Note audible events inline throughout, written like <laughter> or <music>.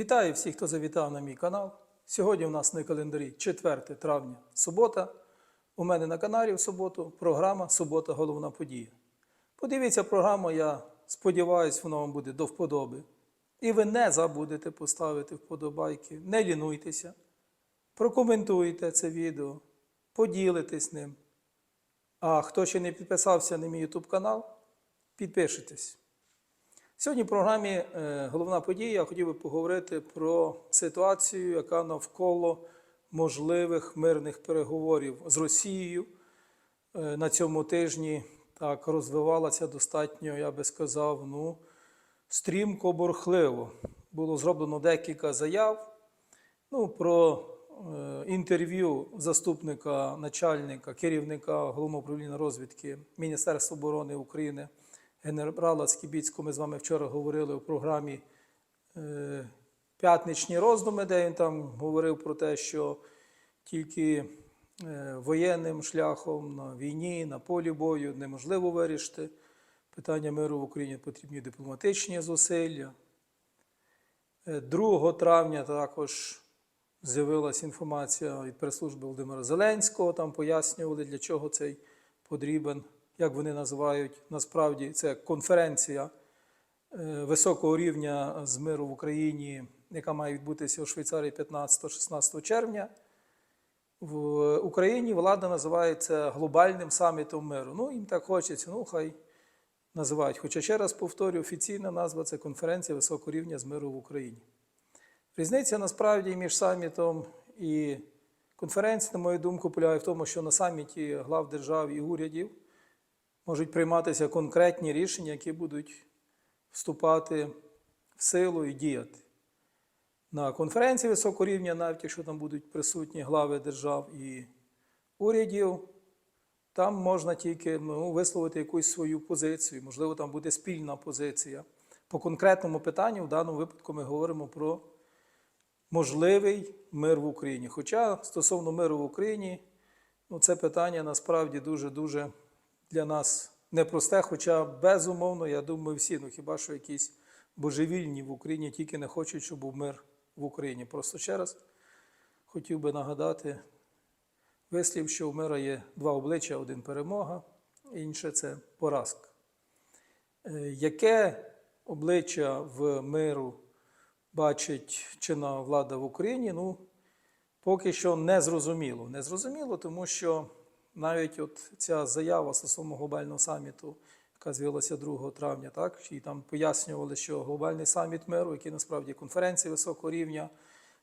Вітаю всіх, хто завітав на мій канал. Сьогодні у нас на календарі 4 травня, субота. У мене на каналі в суботу програма Субота головна подія. Подивіться програму, я сподіваюся, вона вам буде до вподоби. І ви не забудете поставити вподобайки, не лінуйтеся, прокоментуйте це відео, поділитесь ним. А хто ще не підписався на мій YouTube канал, підпишитесь. Сьогодні в програмі е, головна подія. Я хотів би поговорити про ситуацію, яка навколо можливих мирних переговорів з Росією е, на цьому тижні так розвивалася достатньо, я би сказав, ну, стрімко борхливо. Було зроблено декілька заяв ну, про е, інтерв'ю заступника начальника, керівника головного управління розвідки Міністерства оборони України генерала Скібіцького. Ми з вами вчора говорили у програмі е, П'ятничні роздуми, де він там говорив про те, що тільки е, воєнним шляхом на війні, на полі бою неможливо вирішити. Питання миру в Україні потрібні дипломатичні зусилля. Е, 2 травня також з'явилася інформація від прес-служби Володимира Зеленського. Там пояснювали, для чого цей потрібен, як вони називають. Насправді це конференція е, високого рівня з миру в Україні, яка має відбутися у Швейцарії 15-16 червня. В Україні влада називає це глобальним самітом миру. Ну, їм так хочеться, ну хай називають. Хоча ще раз повторю, офіційна назва це конференція високого рівня з миру в Україні. Різниця насправді між самітом і конференцією, на мою думку, полягає в тому, що на саміті глав держав і урядів можуть прийматися конкретні рішення, які будуть вступати в силу і діяти. На конференції високого рівня, навіть якщо там будуть присутні глави держав і урядів, там можна тільки ну, висловити якусь свою позицію. Можливо, там буде спільна позиція. По конкретному питанню, в даному випадку, ми говоримо про можливий мир в Україні. Хоча стосовно миру в Україні, ну, це питання насправді дуже-дуже для нас непросте. Хоча, безумовно, я думаю, всі, ну хіба що якісь божевільні в Україні тільки не хочуть, щоб був мир в Україні. Просто ще раз хотів би нагадати вислів, що у мира є два обличчя: один перемога, інше це поразка. Е, Яке обличчя в миру бачить чинна влада в Україні? Ну, поки що не зрозуміло. Не зрозуміло, тому що навіть от ця заява стосовно глобального саміту, яка з'явилася 2 травня, так, і там пояснювали, що глобальний саміт миру, який насправді конференція високого рівня,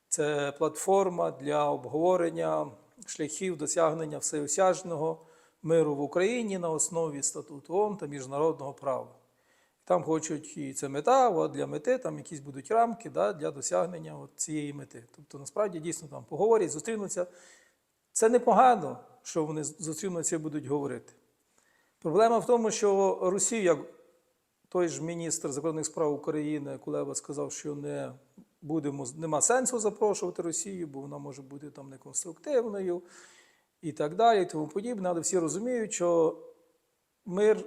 це платформа для обговорення шляхів досягнення всеосяжного миру в Україні на основі статуту ООН та міжнародного права. Там хочуть і це мета, а для мети там якісь будуть рамки да, для досягнення от цієї мети. Тобто, насправді дійсно там поговорять, зустрінуться. Це непогано, що вони зустрінуться і будуть говорити. Проблема в тому, що Росія, як той ж міністр закордонних справ України Кулеба сказав, що не будемо, нема сенсу запрошувати Росію, бо вона може бути там неконструктивною і так далі, і тому подібне. Але всі розуміють, що мир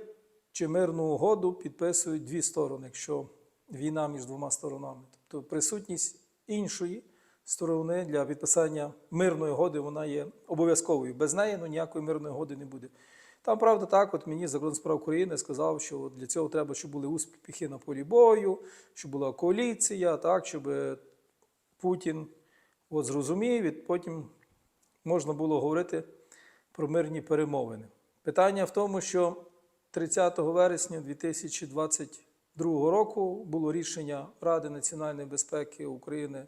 чи мирну угоду підписують дві сторони, якщо війна між двома сторонами. Тобто присутність іншої сторони для підписання мирної угоди вона є обов'язковою. Без неї ну, ніякої мирної угоди не буде. Там, правда, так, от мені закордонних справ України сказав, що для цього треба, щоб були успіхи на полі бою, щоб була коаліція, так, щоб Путін от, зрозумів, і потім можна було говорити про мирні перемовини. Питання в тому, що 30 вересня 2022 року було рішення Ради національної безпеки України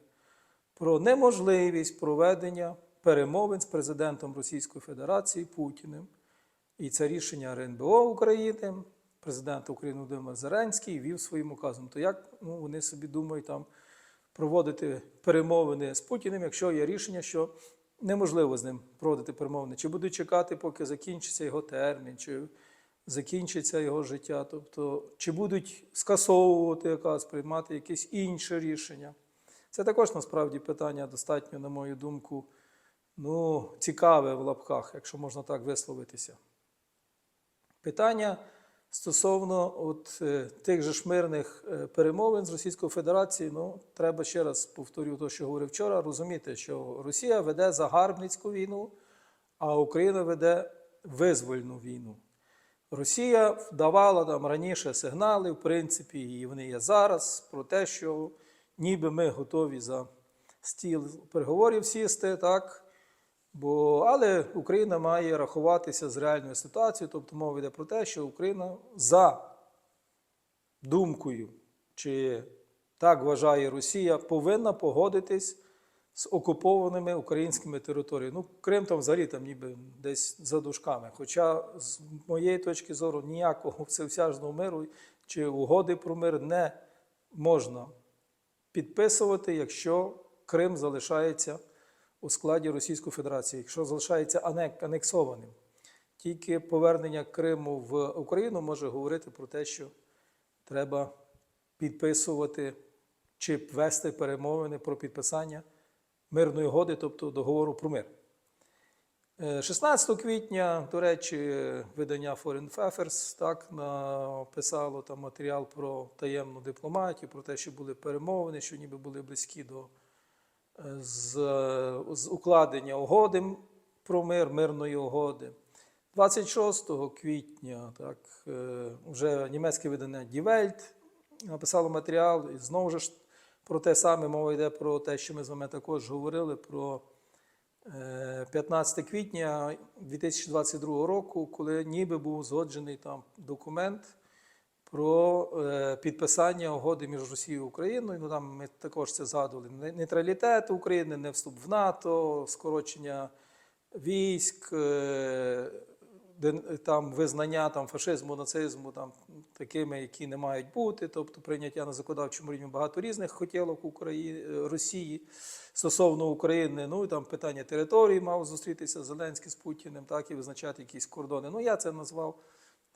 про неможливість проведення перемовин з президентом Російської Федерації Путіним. І це рішення РНБО України, президент України Володимир Зеленський вів своїм указом. То як ну, вони собі думають там проводити перемовини з Путіним, якщо є рішення, що неможливо з ним проводити перемовини? Чи будуть чекати, поки закінчиться його термін, чи закінчиться його життя? Тобто, чи будуть скасовувати якась, приймати якесь інше рішення? Це також насправді питання достатньо, на мою думку, ну, цікаве в лапках, якщо можна так висловитися. Питання Стосовно от, е, тих же ж мирних е, перемовин з Російською Федерацією, ну, треба ще раз повторю те, що говорив вчора, розуміти, що Росія веде загарбницьку війну, а Україна веде визвольну війну. Росія давала там раніше сигнали, в принципі, і вони є зараз, про те, що ніби ми готові за стіл переговорів сісти, так. Бо, але Україна має рахуватися з реальною ситуацією, тобто мова йде про те, що Україна за думкою, чи так вважає Росія, повинна погодитись з окупованими українськими територіями. Ну, Крим там взагалі там ніби десь за дужками. Хоча, з моєї точки зору, ніякого <laughs> всеосяжного миру чи угоди про мир не можна підписувати, якщо Крим залишається у складі Російської Федерації, якщо залишається анексованим. Тільки повернення Криму в Україну може говорити про те, що треба підписувати чи вести перемовини про підписання мирної угоди, тобто договору про мир. Е, 16 квітня, до речі, видання Foreign Affairs так написало там матеріал про таємну дипломатію, про те, що були перемовини, що ніби були близькі до е, з, з укладення угоди про мир, мирної угоди. 26 квітня так, е, вже німецьке видання Welt написало матеріал, і знову ж про те саме мова йде про те, що ми з вами також говорили про е, 15 квітня 2022 року, коли ніби був узгоджений там документ про е, підписання угоди між Росією і Україною. Ну там ми також це згадували. Не- Нейтралітет України, не вступ в НАТО, скорочення військ, е, де- там визнання там, фашизму, нацизму там, такими, які не мають бути, тобто прийняття на законодавчому рівні багато різних хотілок України, Росії стосовно України. Ну і там питання території мав зустрітися Зеленський з Путіним, так і визначати якісь кордони. Ну я це назвав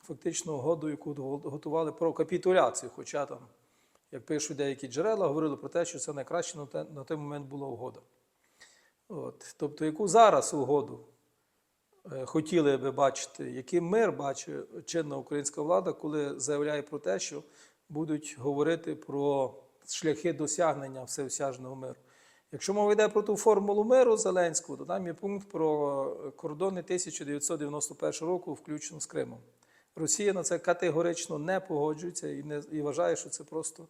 фактично угодою, яку готували про капітуляцію. Хоча там, як пишуть деякі джерела, говорили про те, що це найкраще на той момент була угода. От, тобто, яку зараз угоду е, хотіли би бачити, який мир бачить чинна українська влада, коли заявляє про те, що будуть говорити про шляхи досягнення всеосяжного миру. Якщо мова йде про ту формулу миру Зеленського, то там є пункт про кордони 1991 року, включно з Кримом. Росія на це категорично не погоджується і, не, і вважає, що це просто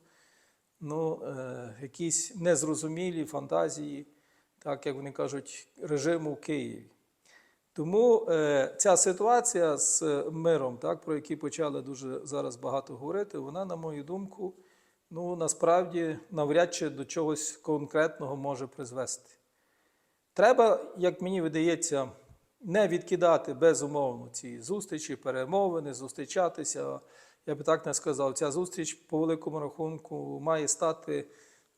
ну, е, якісь незрозумілі фантазії, так як вони кажуть, режиму в Києві. Тому е, ця ситуація з миром, так, про який почали дуже зараз багато говорити, вона, на мою думку, ну, насправді навряд чи до чогось конкретного може призвести. Треба, як мені видається, не відкидати безумовно ці зустрічі, перемовини, зустрічатися. Я би так не сказав, ця зустріч по великому рахунку має стати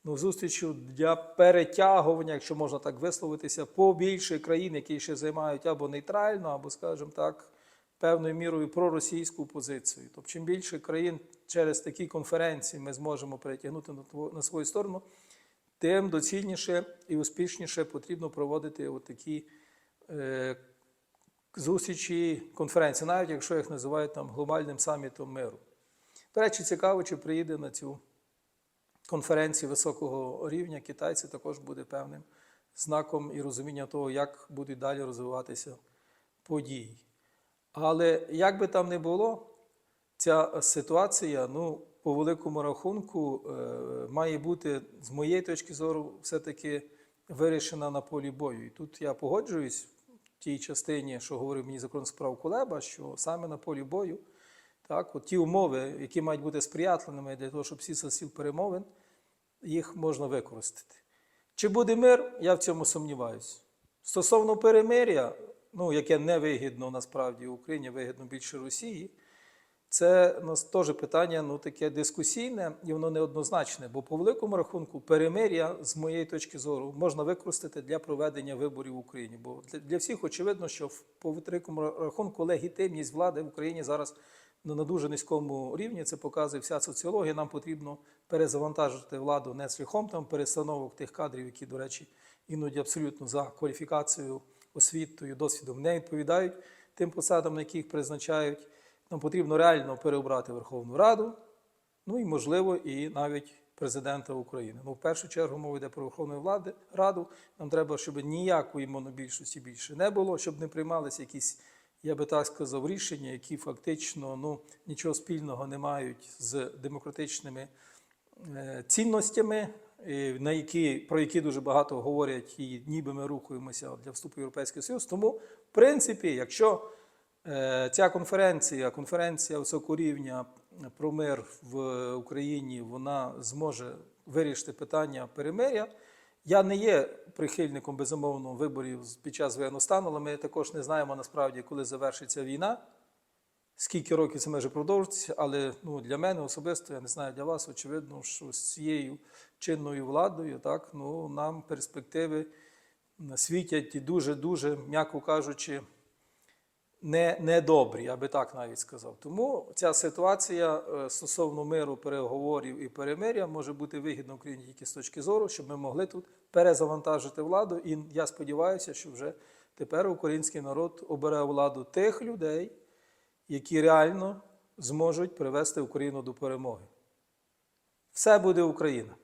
ну, зустрічю для перетягування, якщо можна так висловитися, по більше країн, які ще займають або нейтральну, або, скажімо так, певною мірою проросійську позицію. Тобто, чим більше країн через такі конференції ми зможемо перетягнути на, свою сторону, тим доцільніше і успішніше потрібно проводити от такі е, зустрічі, конференції, навіть якщо їх називають там глобальним самітом миру. До речі, цікаво, чи приїде на цю конференцію високого рівня китайці також буде певним знаком і розуміння того, як будуть далі розвиватися події. Але як би там не було, ця ситуація, ну, по великому рахунку, е, має бути, з моєї точки зору, все-таки вирішена на полі бою. І тут я погоджуюсь в тій частині, що говорив мені закон справ Кулеба, що саме на полі бою, так, от ті умови, які мають бути сприятливими для того, щоб всі за перемовин, їх можна використати. Чи буде мир, я в цьому сумніваюся. Стосовно перемиря, ну, яке не вигідно насправді Україні, вигідно більше Росії, це у нас теж питання ну, таке дискусійне і воно неоднозначне. Бо по великому рахунку перемиря, з моєї точки зору, можна використати для проведення виборів в Україні. Бо для, всіх очевидно, що по великому рахунку легітимність влади в Україні зараз ну, на дуже низькому рівні. Це показує вся соціологія. Нам потрібно перезавантажити владу не шляхом там перестановок тих кадрів, які, до речі, іноді абсолютно за кваліфікацією, освітою, досвідом не відповідають тим посадам, на яких призначають. Нам потрібно реально переобрати Верховну Раду, ну і, можливо, і навіть президента України. Ну, в першу чергу мова йде про Верховну Раду. Нам треба, щоб ніякої монобільшості більше не було, щоб не приймалися якісь, я би так сказав, рішення, які фактично ну, нічого спільного не мають з демократичними е, цінностями, на які, про які дуже багато говорять, і ніби ми рухаємося для вступу в Європейський Союз. Тому, в принципі, якщо е, ця конференція, конференція високого рівня про мир в Україні, вона зможе вирішити питання перемиря. Я не є прихильником безумовно виборів під час воєнного стану, але ми також не знаємо насправді, коли завершиться війна. Скільки років це може продовжитися, але ну, для мене особисто, я не знаю для вас, очевидно, що з цією чинною владою так, ну, нам перспективи світять і дуже-дуже, м'яко кажучи, не, недобрі, я би так навіть сказав. Тому ця ситуація е, стосовно миру, переговорів і перемиря може бути вигідна Україні тільки з точки зору, щоб ми могли тут перезавантажити владу. І я сподіваюся, що вже тепер український народ обере владу тих людей, які реально зможуть привести Україну до перемоги. Все буде Україна.